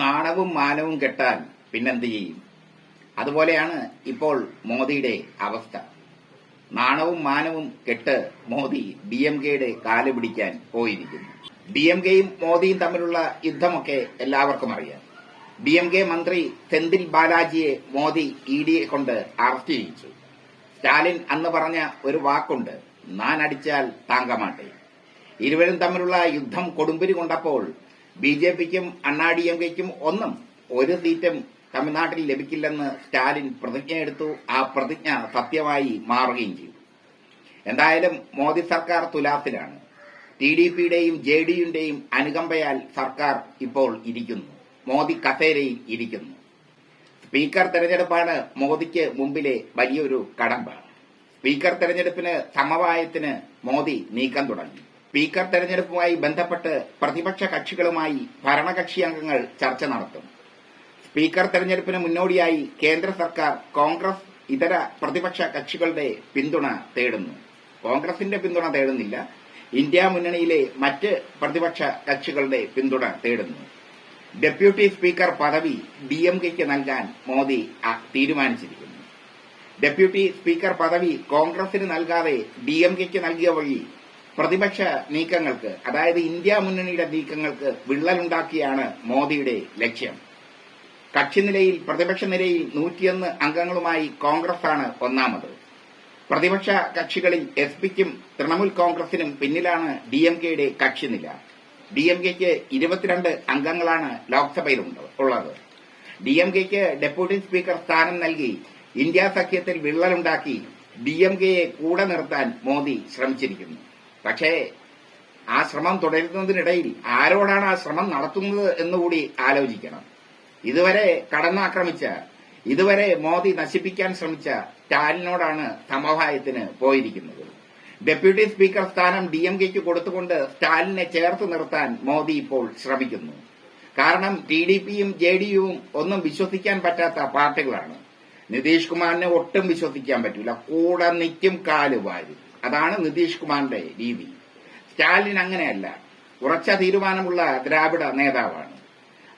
നാണവും മാനവും കെട്ടാൻ പിന്നെന്ത് ചെയ്യും? അതുപോലെയാണ് ഇപ്പോൾ മോദിയുടെ അവസ്ഥ. നാണവും മാനവും കെട്ട് മോദി ഡി എം കെയുടെ കാൽ പിടിക്കാൻ പോയിരിക്കുന്നു. ഡി എം കെയും മോദിയും തമ്മിലുള്ള യുദ്ധമൊക്കെ എല്ലാവർക്കും അറിയാം. ഡി എം കെ മന്ത്രി സെന്തിൽ ബാലാജിയെ മോദി ഇ ഡിയെ കൊണ്ട് അറസ്റ്റ് ചെയ്യിച്ചു. സ്റ്റാലിൻ അന്ന് പറഞ്ഞ ഒരു വാക്കുണ്ട് നാൻ അടിച്ചാൽ താങ്കമാട്ടെ ഇരുവരും തമ്മിലുള്ള യുദ്ധം കൊടുമ്പിരി കൊണ്ടപ്പോൾ ബി ജെ പിക്കും അണ്ണാ ഡി എം കെക്കും ഒന്നും ഒരു സീറ്റും തമിഴ്നാട്ടിൽ ലഭിക്കില്ലെന്ന് സ്റ്റാലിൻ പ്രതിജ്ഞയെടുത്തു ആ പ്രതിജ്ഞ സത്യമായി മാറുകയും ചെയ്തു. എന്തായാലും മോദി സർക്കാർ തുലാസിലാണ് ടി ഡി പിയുടെയും ജെ ഡി യുടെയും അനുകമ്പയാൽ സർക്കാർ ഇപ്പോൾ ഇരിക്കുന്നു. മോദി കസേരയിൽ ഇരിക്കുന്നു. സ്പീക്കർ തെരഞ്ഞെടുപ്പാണ് മോദിക്ക് മുമ്പിലെ വലിയൊരു കടമ്പ. സ്പീക്കർ തെരഞ്ഞെടുപ്പിന് സമവായത്തിന് മോദി നീക്കം തുടങ്ങി. സ്പീക്കർ തെരഞ്ഞെടുപ്പുമായി ബന്ധപ്പെട്ട് പ്രതിപക്ഷ കക്ഷികളുമായി ഭരണകക്ഷി അംഗങ്ങൾ ചർച്ച നടത്തും. സ്പീക്കർ തെരഞ്ഞെടുപ്പിന് മുന്നോടിയായി കേന്ദ്ര സർക്കാർ കോൺഗ്രസ് ഇതര പ്രതിപക്ഷ കക്ഷികളുടെ പിന്തുണ തേടുന്നു. കോൺഗ്രസിന്റെ പിന്തുണ തേടുന്നില്ല. ഇന്ത്യ മുന്നണിയിലെ മറ്റ് പ്രതിപക്ഷ കക്ഷികളുടെ പിന്തുണ തേടുന്നു. ഡെപ്യൂട്ടി സ്പീക്കർ പദവി ഡി എം കെക്ക് നൽകാൻ മോദി തീരുമാനിച്ചിരിക്കുന്നു. ഡെപ്യൂട്ടി സ്പീക്കർ പദവി കോൺഗ്രസിന് നൽകാതെ ഡി എം കെക്ക് നൽകിയ വഴി പ്രതിപക്ഷ നീക്കങ്ങൾക്ക് അതായത് ഇന്ത്യ മുന്നണിയുടെ നീക്കങ്ങൾക്ക് വിള്ളലുണ്ടാക്കിയാണ് മോദിയുടെ ലക്ഷ്യം. കക്ഷിനിലയിൽ പ്രതിപക്ഷ നിരയിൽ നൂറ്റിയൊന്ന് അംഗങ്ങളുമായി കോൺഗ്രസാണ് ഒന്നാമത്. പ്രതിപക്ഷ കക്ഷികളിൽ എസ് പിക്കും തൃണമൂൽ കോൺഗ്രസിനും പിന്നിലാണ് ഡി എം കെയുടെ കക്ഷിനില ഡി എം കെക്ക് ഇരുപത്തിരണ്ട് അംഗങ്ങളാണ് ലോക്സഭയിൽ ഉള്ളത്. ഡി എം കെക്ക് ഡെപ്യൂട്ടി സ്പീക്കർ സ്ഥാനം നൽകി ഇന്ത്യ സഖ്യത്തിൽ വിള്ളലുണ്ടാക്കി ഡി എം കെയെ കൂടെ നിർത്താൻ മോദി ശ്രമിച്ചിരിക്കുന്നു. പക്ഷേ ആ ശ്രമം തുടരുന്നതിനിടയിൽ ആരോടാണ് ആ ശ്രമം നടത്തുന്നത് എന്നുകൂടി ആലോചിക്കണം. ഇതുവരെ കടന്നാക്രമിച്ച ഇതുവരെ മോദി നശിപ്പിക്കാൻ ശ്രമിച്ച സ്റ്റാലിനോടാണ് സമവായത്തിന് പോയിരിക്കുന്നത്. ഡെപ്യൂട്ടി സ്പീക്കർ സ്ഥാനം ഡി എം കെക്ക് കൊടുത്തുകൊണ്ട് സ്റ്റാലിനെ ചേർത്ത് നിർത്താൻ മോദി ഇപ്പോൾ ശ്രമിക്കുന്നു. കാരണം ടി ഡി പിയും ജെ ഡി യുവും ഒന്നും വിശ്വസിക്കാൻ പറ്റാത്ത പാർട്ടികളാണ്. നിതീഷ് കുമാറിനെ ഒട്ടും വിശ്വസിക്കാൻ പറ്റില്ല കൂടെ നിൽക്കും കാൽ വാരി അതാണ് നിതീഷ് കുമാറിന്റെ രീതി. സ്റ്റാലിൻ അങ്ങനെയല്ല. ഉറച്ച തീരുമാനമുള്ള ദ്രാവിഡ നേതാവാണ്.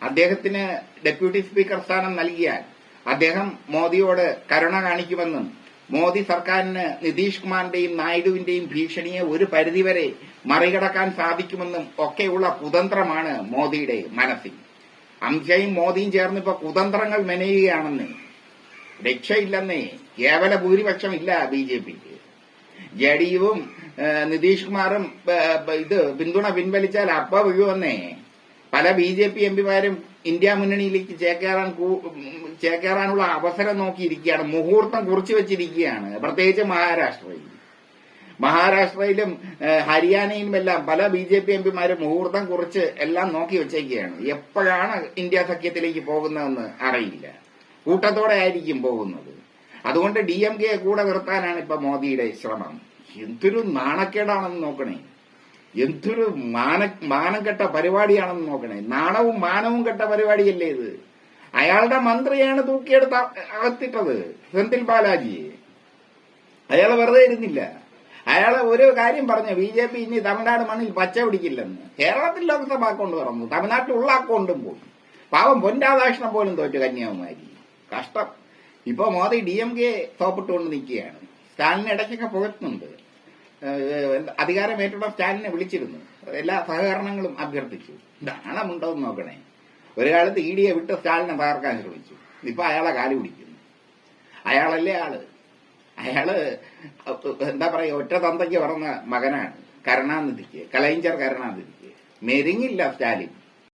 അദ്ദേഹത്തിന് ഡെപ്യൂട്ടി സ്പീക്കർ സ്ഥാനം നൽകിയാൽ അദ്ദേഹം മോദിയോട് കരുണ കാണിക്കുമെന്നും മോദി സർക്കാരിന് നിതീഷ് കുമാറിന്റെയും നായിഡുവിന്റെയും ഭീഷണിയെ ഒരു പരിധിവരെ മറികടക്കാൻ സാധിക്കുമെന്നും ഒക്കെയുള്ള കുതന്ത്രമാണ് മോദിയുടെ മനസ്സിൽ. അമിത്ഷയും മോദിയും ചേർന്ന് കുതന്ത്രങ്ങൾ മെനയുകയാണെന്ന്. രക്ഷയില്ലെന്നേ കേവല ഭൂരിപക്ഷം ഇല്ല ബി ജെ പിക്ക്. ജെ ഡി യുവും നിതീഷ് കുമാറും ഇത് പിന്തുണ പിൻവലിച്ചാൽ അപ്പ വിഴുവന്നേ പല ബി ജെ പി എംപിമാരും ഇന്ത്യ മുന്നണിയിലേക്ക് ചേക്കേറാൻ ചേക്കേറാനുള്ള അവസരം നോക്കിയിരിക്കുകയാണ്. മുഹൂർത്തം കുറിച്ചു വെച്ചിരിക്കുകയാണ്. പ്രത്യേകിച്ച് മഹാരാഷ്ട്രയിൽ. മഹാരാഷ്ട്രയിലും ഹരിയാനയിലും എല്ലാം പല ബി ജെ പി എംപിമാരും മുഹൂർത്തം കുറിച്ച് എല്ലാം നോക്കി വെച്ചേക്കുകയാണ്. എപ്പോഴാണ് ഇന്ത്യ സഖ്യത്തിലേക്ക് പോകുന്നതെന്ന് അറിയില്ല. കൂട്ടത്തോടെ ആയിരിക്കും പോകുന്നത്. അതുകൊണ്ട് ഡി എം കെ കൂടെ നിർത്താനാണ് ഇപ്പൊ മോദിയുടെ ശ്രമം. എന്തൊരു നാണക്കേടാണെന്ന് നോക്കണേ. എന്തൊരു മാന മാനം കെട്ട പരിപാടിയാണെന്ന് നോക്കണേ. നാണവും മാനവും കെട്ട പരിപാടിയല്ലേ ഇത്? അയാളുടെ മന്ത്രിയാണ് തൂക്കിയെടുത്ത അകത്തിട്ടത്. സെന്തിൽ ബാലാജിയെ. അയാൾ വെറുതെ ഇരുന്നില്ല. അയാളെ ഒരു കാര്യം പറഞ്ഞു. ബി ജെ പി ഇനി തമിഴ്നാട് മണ്ണിൽ പച്ച പിടിക്കില്ലെന്ന്. കേരളത്തിൽ ലോക്സഭ അക്കൗണ്ട് തുറന്നു. തമിഴ്നാട്ടിൽ ഉള്ള അക്കൗണ്ടും പോയി. പാവം പൊൻരാധാകൃഷ്ണൻ പോലും തോറ്റു കന്യാകുമാരി. കഷ്ടം. ഇപ്പൊ മോദി ഡി എം കെ തോപ്പിട്ടുകൊണ്ട് നിൽക്കുകയാണ്. സ്റ്റാലിന് ഇടയ്ക്കൊക്കെ പുകഴ്ത്തുന്നുണ്ട് അധികാരം ഏറ്റെടുത്ത സ്റ്റാലിനെ വിളിച്ചിരുന്നു. എല്ലാ സഹകരണങ്ങളും അഭ്യർത്ഥിച്ചു. നാണമുണ്ടോ എന്ന് നോക്കണേ. ഒരു കാലത്ത് ഇ ഡിയെ വിട്ട് സ്റ്റാലിനെ തകർക്കാൻ ശ്രമിച്ചു. ഇപ്പൊ അയാളെ കാലു പിടിക്കുന്നു. അയാളല്ലേ ആൾ? അയാൾ എന്താ പറയാ ഒറ്റ തന്തയ്ക്ക് പറഞ്ഞ മകനാണ്. കരുണാനിധിക്ക് കലൈഞ്ചർ കരുണാനിധിക്ക്. മെരിങ്ങില്ല സ്റ്റാലിൻ.